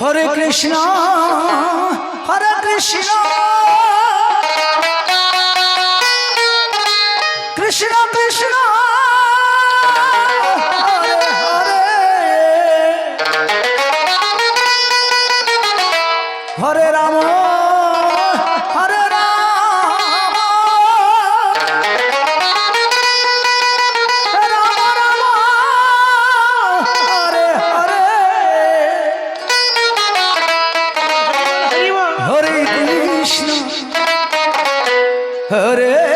Hare Krishna Hare Krishna.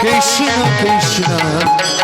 Krishna Krishna